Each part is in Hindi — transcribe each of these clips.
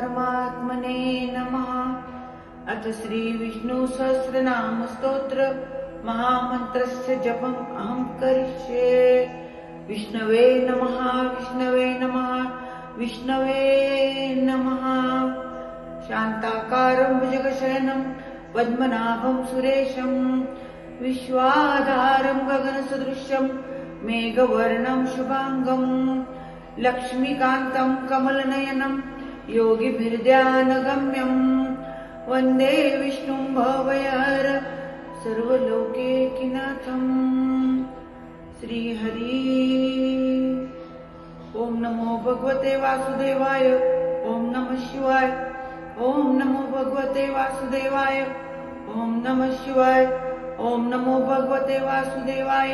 परमात्मने नमः। अथ श्रीविष्णुसहस्रनामस्तोत्र महामन्त्रस्य जपम् अहं करिष्ये। विष्णवे नमः विष्णवे नमः विष्णवे नमः। शान्ताकारं भुजगशयनं, पद्मनाभं सुरेशं, विश्वाधारं गगनसदृशं मेघवर्णं शुभाङ्गम् लक्ष्मीकान्तं कमलनयनं योगिभिर्ध्यानगम्यम् वंदे विष्णुं भवयहर सर्वलोकेकिनाथम् श्रीहरि। ॐ नमो भगवते वासुदेवाय, ॐ नमः शिवाय, ॐ नमो भगवते वासुदेवाय, ॐ नमः शिवाय, ॐ नमो भगवते वासुदेवाय,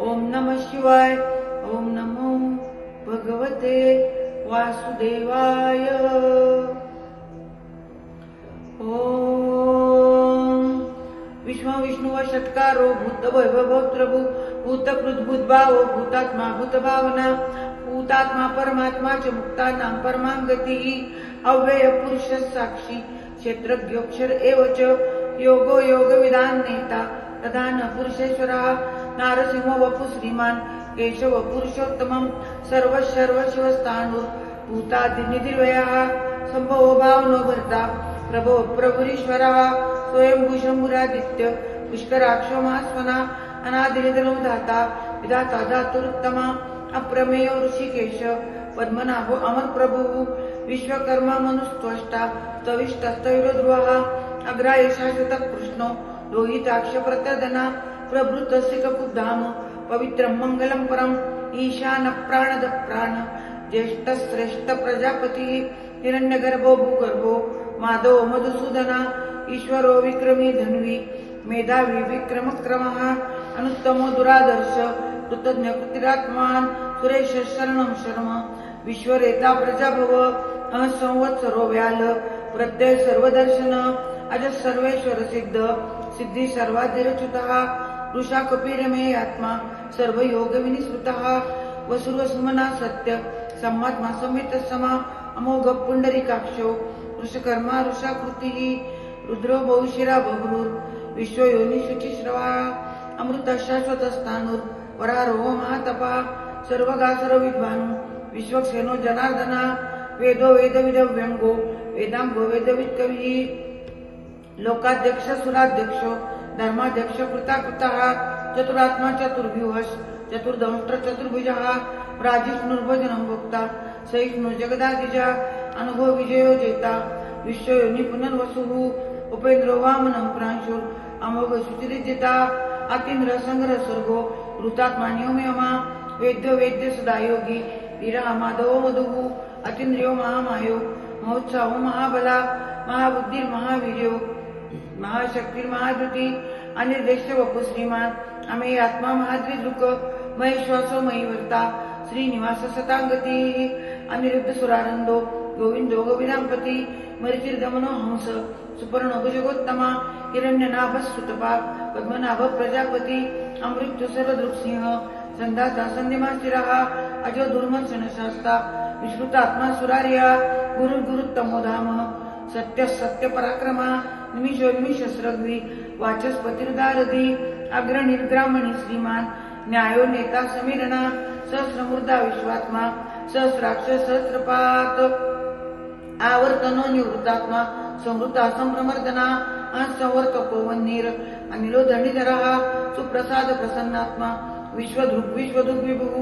ॐ नमः शिवाय, ॐ नमो भगवते वासुदेवाय। ॐ विष्णुव षट्कारो भूत वैभव प्रभू भूतकृत भूतभाव भूतात्मा, भूतभावना, भूतात्मा परमात्मा च मुक्तानां परमांगती अव्यय पुरुष साक्षी क्षेत्रज्ञोक्षर एव च, योगो योगविदान नेता, प्रधान पुरुषेश्वरः, नारसिंह वपु श्रीमान केशव पुरुषोत्तमं सर्व सर्व शिवस्थाणुर् भूतादिनिधिर्वयः। संभवो भावनो भर्ता। प्रभो प्रभुरीश्वरः। स्वयंभूषम्भुरादित्य पुष्कराक्षो महास्वना। अनादिनिधनो धाता। विधाता धातुरुत्तमा। अप्रमेयो ऋषिकेश। पद्मनाभो अमरप्रभुः। विश्वकर्मा मनुस्त्वष्टा। स्तविष्टस्तैरोध्रुवः अग्राय शाश्वतः कृष्णो। लोहिताक्ष प्रत्यदना प्रभृतस्य ककुधाम पवित्रं मङ्गलं परम् ईशान प्राणद प्राण. ज्येष्ठ श्रेष्ठ प्रजापतिः हिरण्यगर्भो भूगर्भो माधव मधुसूदना ईश्वरो विक्रमी धन्वी मेधावी विक्रमक्रमः अनुत्तमो दुरादर्श कृतज्ञ कृतिरात्मान् सुरेश शरणं शर्म विश्वरेता प्रजाभव सर्व व्याल प्रत्यय सर्वदर्शन अज सर्वेश्वर सिद्ध सिद्धी सर्वाधिरच्युतः ऋषा कपिरमे आत्मा सर्व योग विनिसृतः वसुर्वसुमना सत्य। सम्मात्मा समेत समा। अमोघ पुंडरीकाक्षो। ऋषकर्मा ऋषाकृतिः रुद्रो बहुशिरा बभ्रूर् शुचिश्रवा। अमृत शाश्वतस्थानुर् वरारोह महातपा। सर्वगा सर्वविद्वानु। विश्वक्षेनो जनार्दना। वेदो वेदविदव्यङ्गो। वेदाङ्गो वेदवित्कविः। लोकाध्यक्ष सुराध्यक्षो। धर्माध्यक्ष कृताकृतः। चतुरात्मा चतुर्व्यूहस् चतुर्दंष्ट्र चतुर्भुजः राजिष्णुर्भजनं भोक्ता सहिष्णु जगदादिजा, अनुभव विजयो जेता विश्वयोनि पुनर्वसुः उपेन्द्रो वामनं प्रांशुर्, अमोघ शुचिरिजिता अतीन्द्र संग्रह स्वर्गो ऋतात्मान्यो मेमा वेद्य वेद्य सदा योगी वीरा माधव मधुः, अतीन्द्रियो महामायो महोत्साहो महाबला महाबुद्धिर् महावीर्यो अनिर्देश ज्येष्ठ बापू श्रीमान. आम्ही आत्मा महाद्री दुःख महेश्वासो मयीवृत्ता श्रीनिवास सतांगती अनिरुद्ध सुरानंदो गोविंद गोविंदो मरिचिर दमनो हंस सुपर्ण सुपर्णोपजगोत्तमा हिरण्यनाभ सुतपा पद्मनाभ प्रजापती अमृतुसरदृक्सिंह संदाता संधिमाशिरः अजो दुर्मसनशास्ता विश्रुतात्मा गुरु गुरुर्गुरुत्तमोधामः सत्य सत्य पराक्रमा निमिषोन्मिष स्रग्वी वाचस्पतिर्दारधी अग्रणिर्ग्रामणी श्रीमान न्यायो नेता समीरणा सहस्रमूर्धा विश्वात्मा सहस्राक्ष सहस्रपात। आवर्तनो निवृत्तात्मा समृद्धा संप्रमर्दना पवन वन्नीर अनिलो धरणीधरः सुप्रसाद प्रसन्नात्मा विश्वदृग् विश्वदृग् विभुः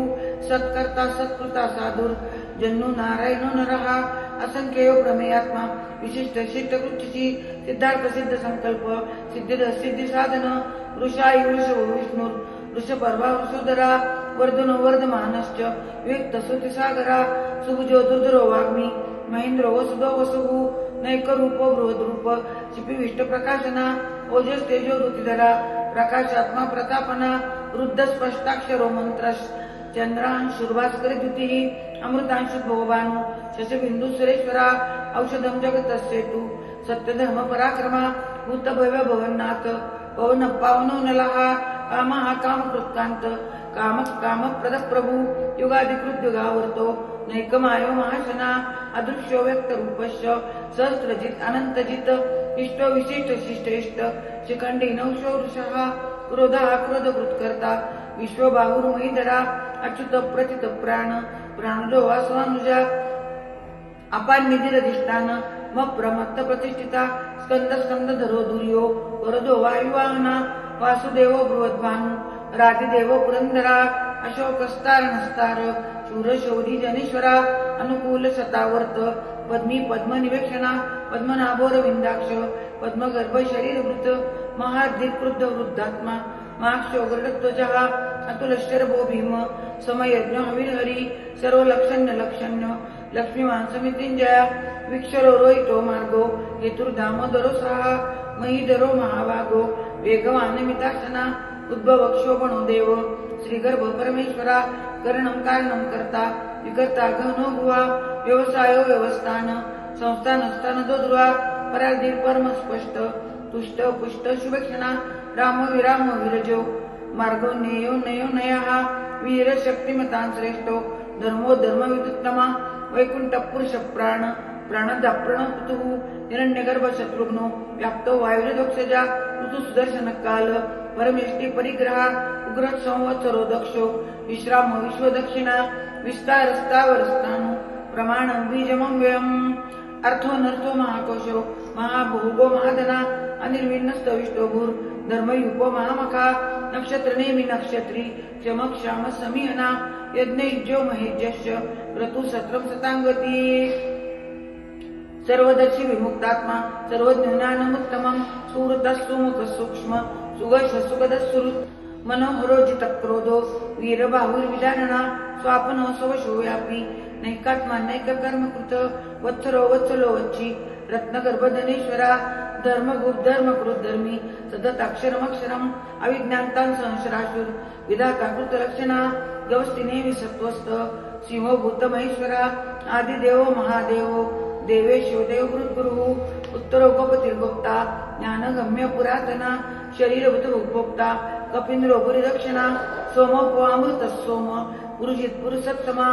सत्कर्ता सत्कृता साधुर् जन्नो नारायणो नरः असंख्ययो प्रमेयात्मा, विशिष्ट शिष्ट कृतीची सिद्धार्थ सिद्ध संकल्प सिद्धिद सिद्धी साधन वृषाई वृषभ विष्णुर वृषपर्वा वृषोदरा वर्धनो वर्धमानश्च विक्त सागरा सुभुजो दुर्धरो वाग्मी, महेंद्र वसुदो वसुः नैकरूपो बृहद्रूप चिपिविष्ट प्रकाशना ओजस तेजो ऋतिधरा प्रकाशात्मा प्रतापना वृद्ध स्पष्टाक्षरो मंत्रश चंद्रां शुर्भास्करित द्युतिः अमृतांशु भगवान् शशबिन्दु सुरेश्वरा जगत जगतस्येतु सत्यधर्म पराक्रमा भूतभव्य भवन्नाथ. पवन पावनो नलः कामः कामकृत्कान्त काम कामप्रदः प्रभु युगाधिकृत युगावर्तो. नैकमायो महाशना अदृश्यो व्यक्तरूपश्च. सहस्रजित अनन्तजित इष्ट विशिष्ट शिष्टेष्ट शिखण्डी नवशो क्रोध क्रोधः क्रोधकृत्कर्ता विश्वबाहुर्मयीधरा अच्युत प्रथित प्राण प्राणजो वासवानुजा। अपान निधीर अधिष्ठान मग प्रमत्त प्रतिष्ठिता। स्कंद स्कंद धरो दुर्यो वरदो वायुवाहना वासुदेव बृहद्भानु। राधिदेव पुरंदरा अशोकस्तार नस्तार शूर शौरी जनेश्वरा अनुकूल सतावर्त पद्मी पद्म निवेक्षणा पद्मनाभोर विंदाक्ष पद्मगर्भ शरीरवृत महादीकृद्ध वृद्धात्मा माक्षो गरुडध्वजः अतुल भीम समयज्ञ हविर्हरी सर्व लक्षण्य लक्षण्य लक्ष्मीमान समितिंजय विक्षरो रोहितो मार्गो हेतुर्धामोदरो सहा महीधरो महाभागो वेगवान मितासना उद्भव देव श्रीगर्भ परमेश्वरा करणं कारणं करता विकर्ता घनो भुवा व्यवसायो व्यवस्थान संस्थान स्थान दोद्रुवा पराधीर परम स्पष्ट तुष्ट पुष्ट शुभक्षणा राम विराम विरजो. मार्गो नेयो नयो नयः. वीर शक्तिमतान श्रेष्ठो. धर्मो धर्म विदुत्तमा वैकुंठ पुरुष प्राण. प्राणदा हिरण्यगर्भ शत्रुघ्नो. व्याप्तो वायुर्दक्षजा. ऋतु सुदर्शन काल. परमेष्टी परिग्रह. उग्र संवत्सरो दक्षो. विश्राम विश्वदक्षिणा विस्तार स्थावर प्रमाण बीजमं व्ययम्. अर्थो नर्थो महाकोशो. महाभोगो महाधना. अनिर्विन्नस्त विष्टोभूर धर्मयुपो महामखा नक्षत्र, चमक श्याम समीहना, यज्ञ महेज्यश्च, क्रतु सत्रम सतांगती सर्वदर्शी विमुक्तात्मा सर्वज्ञानमुत्तमं सुमुख सूक्ष्म सुगश सुगद सुरुत मनोहरोजित क्रोधो वीरबाहुर्विदारणा स्वापनो स्वशो व्यापी नैकात्मा नैक कर्मकृत वत्सरो वत्सलो वच्ची रत्नगर्भधनेश्वरा धर्मगुप धर्मकृत धर्मी सदताक्षरमक्षरम, अविज्ञानतान संशराशुर विधाकाकृत लक्षणा गवस्तिने विसत्वस्त सिंहो भूतमहेश्वरा आदिदेव महादेव, देवेशो देवगुरु उत्तरोपतिर्गुप्ता ज्ञानगम्य पुरातना शरीरभूत उपभोक्ता कपिंद्रो दक्षिणा सोमोपवामृत सोम पुरुषित पुरुषोत्तमा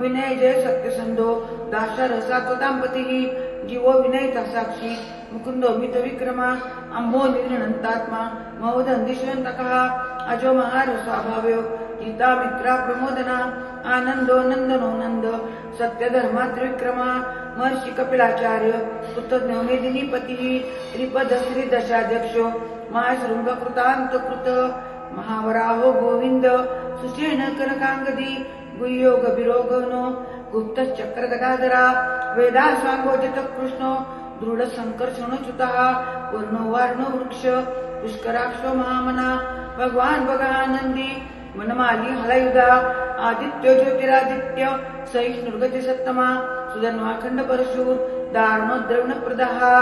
विनय जय सत्यसंधो दाशरसाच दाम्पती जीवो विनयता साक्षी मुकुंदो मित विक्रमा अंबो निर्णंतात्मा मवदंदिशवंतकः अजो महार स्वाभाव्यो, गीता मित्रा प्रमोदना आनंदो नंदनो नंद सत्य धर्मा त्रिविक्रमा महर्षी कपिलाचार्य कृतज्ञ मेदिनीपती, त्रिपद श्री दशाध्यक्षो महाशृंग कृतांत कृत महावराहो गोविंद सुषेण कनकांगदी गुह्यो गुप्त चक्र गदाधरा वेदा स्वांगोजित कृष्णो दृढ संकर्षणच्युतः वर्णो वार्णो वृक्ष पुष्कराक्षो महामना, भगवान बघानंदी वनमाली हलयुधा, आदित्य ज्योतिरादित्य, सहिष्णुर्गती सत्तमा सुधन्वाखंड परशूर द्रवण प्रदहा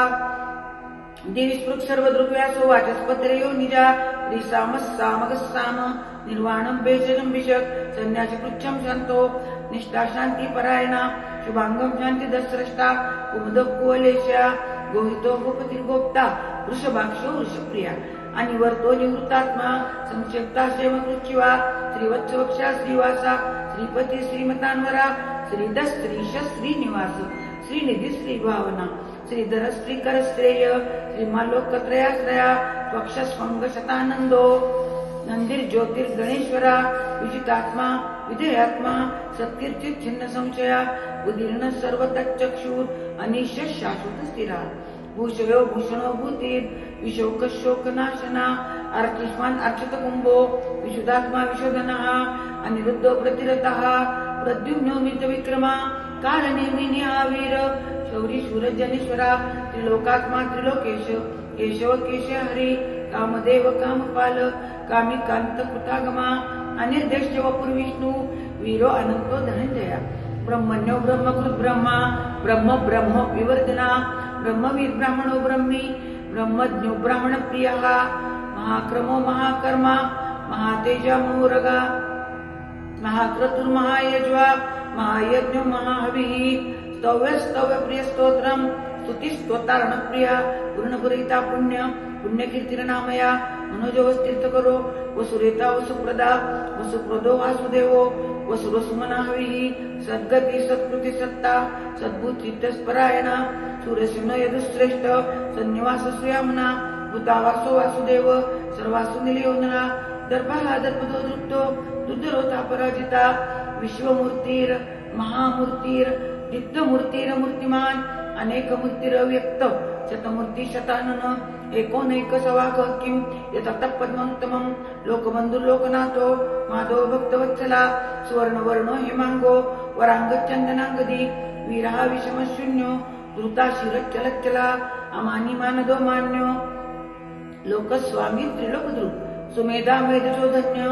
देवीस्पृक् सर्व दृग्व्यासो वाचस्पत्रेयो निजा रिसामस सामगस साम। निर्वाणम बेजनम विषक संन्यासी पृच्छम शांतो निष्ठा शांती परायणा शुभांगम शांती दसरष्टा कुमुद कुवलेशा गोहितो गोपती गोप्ता वृषभाक्ष वृषप्रिया। आणि वर्तो निवृत्तात्मा संक्षिप्ता सेवकृच्छिवा श्रीवत्सवक्षा श्रीवासा श्रीपती श्रीमतान्वरा श्रीदस श्रीश श्रीनिवास श्रीनिधी श्रीभावना श्रीधर श्रीकर श्रेय श्रीमालोकत्रयाश्रया स्वक्षस्वंग शतानंदो नंदिर ज्योतिर् गणेश्वरा विजितात्मा, विधेयात्मा, सत्कीर्चित छिन्न संशया, उदीर्ण सर्व तच्चक्षुर अनिश शाश्वत स्थिरा। भूषयो भूषणो भूतीत विशोक शोक नाशना अर्चिष्मान अर्चित कुंभो विशुद्धात्मा विशोधनः, अनिरुद्धो प्रतिरतः, प्रद्युम्नो मित विक्रमा कालनेमिनी आवीर, शौरी शूर जनेश्वरा त्रिलोकात्मा त्रिलोकेश, केशव केश हरी कामदेव कामपाल कामी कांत कृतागमा अनिर्देश वपुर विष्णू वीरो अनंतो धनंजया। ब्रह्मण्यो ब्रह्मकृत ब्रह्मा, ब्रह्म ब्रह्म विवर्धना, ब्रह्मवीर ब्राह्मणो ब्रह्मी, ब्रह्मज्ञो ब्राह्मण प्रिय महाक्रमो महाकर्मा, महातेजा मोरगा महाक्रतुर्महायज्वा महायज्ञो महाहवी स्तव्य स्तव्य प्रिय स्तोत्रम स्तुती स्तोतारणप्रिया पूर्णपुरिता पुण्य पुण्यकीर्तिरनामया मनोजवस्तीर्थ करो वसुरेता वसुप्रदा, वसुप्रदो वासुदेवो वसुरसुमना हविः सद्गती सत्कृती सत्ता सद्भूतितस्परायणा सूर्यसिंह यदुश्रेष्ठ सन्निवास सुयामना भूतावासो वासुदेव, सर्वासु निलयोनला दर्भा दर्पदो दृप्तो रुद्रोता पराजिता विश्वमूर्तीर, महामूर्तीर दिव्यमूर्तीर मूर्तिमान अनेक मूर्तीर व्यक्त। शतमूर्ती शतानन, एकोनैक सवाक किम यतपद्मोत्तमं लोकबंधु लोकनाथो माधव भक्तवत्सला, सुवर्णवर्णो हेमांगो वरांग चंदनांगदी वीरा विषमशून्यो धृता शिरच्चलच्चला अमानी मानदो मान्यो। लोकस्वामी त्रिलोकदृत, सुमेधा मेधशोधज्ञ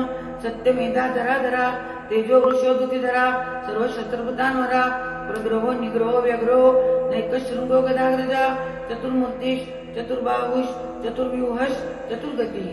सत्यमेधा धराधरा तेजो वृषोदुतिधरा सर्व शत्रुभूतान्वरा प्रग्रहो निग्रहो व्यग्रहो नैक शृंगो गदाग्रजा चतुर्मूर्तीश चतुर्बाहुष चतुर्व्यूहश चतुर्गती।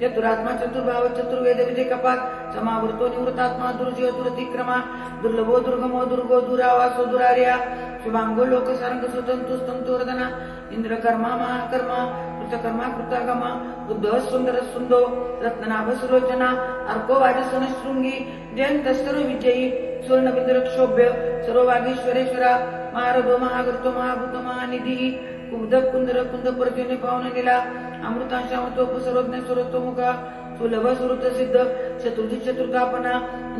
चतुरात्मा चतुर्भाव चतुर्वेद विजय कपात समावृतो निवृतात्मा दुर्जय, दुरतिक्रमा, दुर्लभो, दुर्गमो, दुर्गो, दुरावासो, दुरार्या शुभांगो लोकसारंग सुतंतु स्तंतुवर्धना इंद्रकर्मा, महाकर्मा कृतकर्मा कृतागमा बुद्ध सुंदर सुंदो रत्ननाभ सुलोचना अर्को वाजसन शृंगी जयंत सर्व विजयी सुवर्ण विद्रक्षोभ्य सर्व वागीश्वरेश्वरा महारथो महागर्तो महाभूत महानिधी कुब्ध कुंदर कुंद पर्जन्य पावन निला अमृतांशामतो सर्वज्ञ सुरतो मुखा सुलभ सुरुत सिद्ध चतुर्थी चतुर्थापना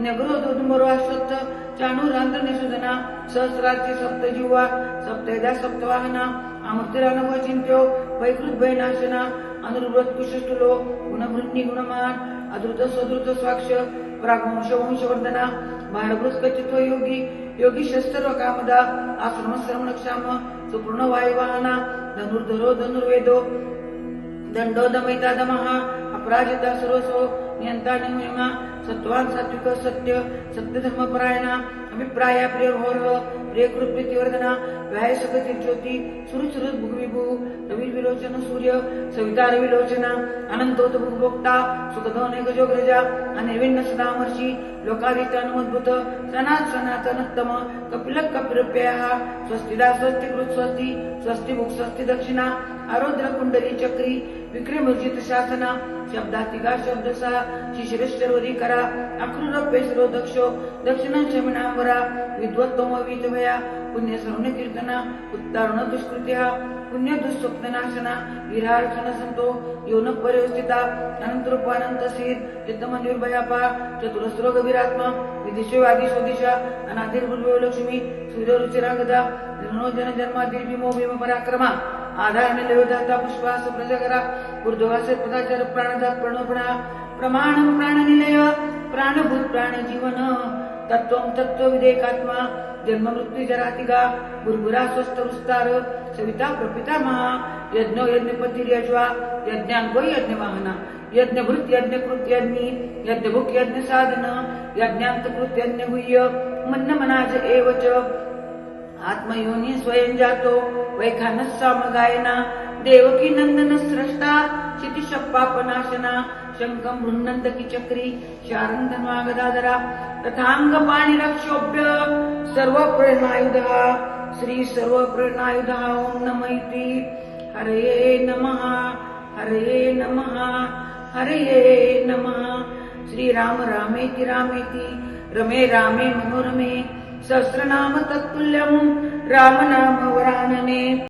नगरो दुर्मरोश्वत्थ चाणूरांध्र निषुधना सहस्राची सप्त जीवा सप्तैदा सप्तवाहना अमृतिरानव चिंत्यो वैकृत भयनाशना अनुर्वृत कुशष्टुलो गुणभृन्नी गुणमान, अद्रुत सदृत स्वाक्ष प्रागवंश वंशवर्धना भारभृत कचितो योगी योगी शस्त्र कामदा, आश्रम श्रवण क्षाम, सुपूर्ण वायुवाहना, धनुर्धरो धनुर्वेदो, दंडो दमयिता दमः अपराजिता सर्वसो नियंता नियमा सत्वान सात्विक सत्य सत्य धर्मपरायणा अभिप्राय, प्रिय होर प्रिय कृप्रीतिवर्धना व्याय सकती ज्योती, सुरु सुरु भुगविभू, रवी विलोचन सूर्य, सविता रविलोचना अनंतोत भुगभोक्ता, सुखदो गजोग्रजा अनिर्विण्ण सदामर्षी लोकादिष्टानुमद्भुत सनात सनातनोत्तम कपिल कपिरप्यः स्वस्तिदा स्वस्ति कृत स्वस्ति स्वस्ति भुक् स्वस्ति दक्षिणा, आरोद्र कुंडली चक्री विक्रमर्जित शासना शब्दातिका शब्दसा शिशिरश्चरोरी करा अक्रूरप्यसरो दक्षो, दक्षिण परा विद्वत्तम विधवया पुण्यश्रवण कीर्तना उत्तारण दुष्कृत्या पुण्य दुःस्वप्ननाशना विरार्चन संतो यौन परिवस्थिता अनंतरूपानंत सीत चित्तमनिर्भयापा चतुरस्रो गभीरात्मा विदिशो आदिशो दिशा अनाधिर्भुर्वो लक्ष्मी सूर्यरुचिरांगदा निर्णोजन जन्मादिर्विमो भीम पराक्रमा आधारणे लयोदाता पुष्पास प्रजगरा ऊर्ध्वासे पदाचार प्राणदा प्रणोपणा प्रमाणम निलय प्राणभूत प्राण जीवन तत्वम तत्व विदेकात्मा जन्म मृत्यू जरातिगा, बुरबुरा स्वस्थ विस्तार, सविता प्रपिता महा यज्ञ यज्ञपती यज्वा यज्ञांगो यज्ञ वाहना यज्ञ भृत यज्ञ कृत यज्ञी साधन यज्ञांत कृत यज्ञ गुह्य मन्न मनाज एवच आत्मयोनी स्वयं जातो वैखानस साम गायना देवकी नंदन स्रष्टा क्षितिशप्पापनाशना शंखम बृहन्नंद की चक्री शारंधन्वागदाधरा तथांग पाणी रक्षोभ्य सर्व प्रेरणायुधा श्री सर्व प्रेरणायुधा ओम नम इति। हरे नमः हरे नमः हरे नमः। श्री राम रामेति रामेति, रमे रामे मनोरमे, सहस्रनाम राम नाम वरानने।